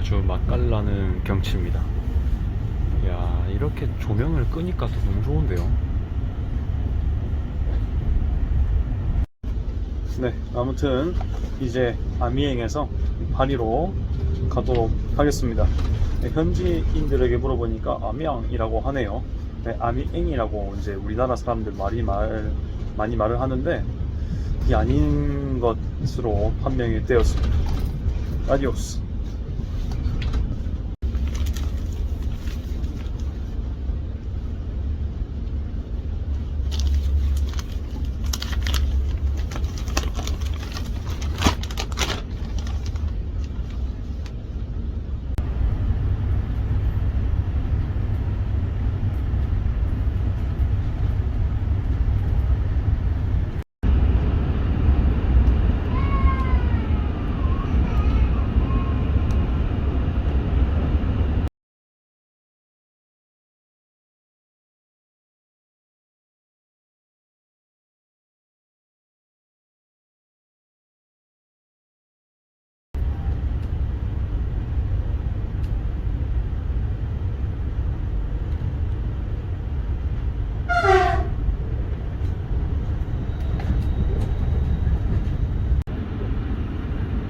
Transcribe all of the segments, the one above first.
아주 맛깔나는 경치입니다. 야 이렇게 조명을 끄니까 더 너무 좋은데요. 네, 아무튼 이제 아미행에서 파리로 가도록 하겠습니다. 네, 현지인들에게 물어보니까 아미앙이라고 하네요. 네, 아미행이라고 이제 우리나라 사람들 말이 말 많이 말을 하는데 이게 아닌 것으로 판명이 되었습니다. 아디오스.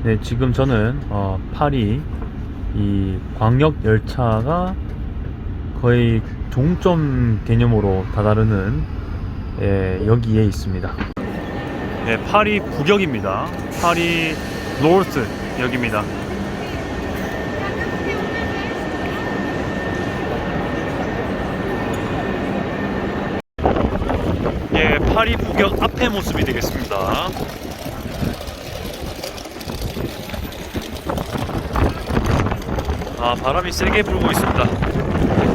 네, 지금 저는 어, 파리 이 광역 열차가 거의 종점 개념으로 다다르는 예, 여기에 있습니다. 네, 파리 북역입니다. 파리 노스 역입니다. 예, 파리 북역 앞에 모습이 되겠습니다. 아 바람이 세게 불고 있습니다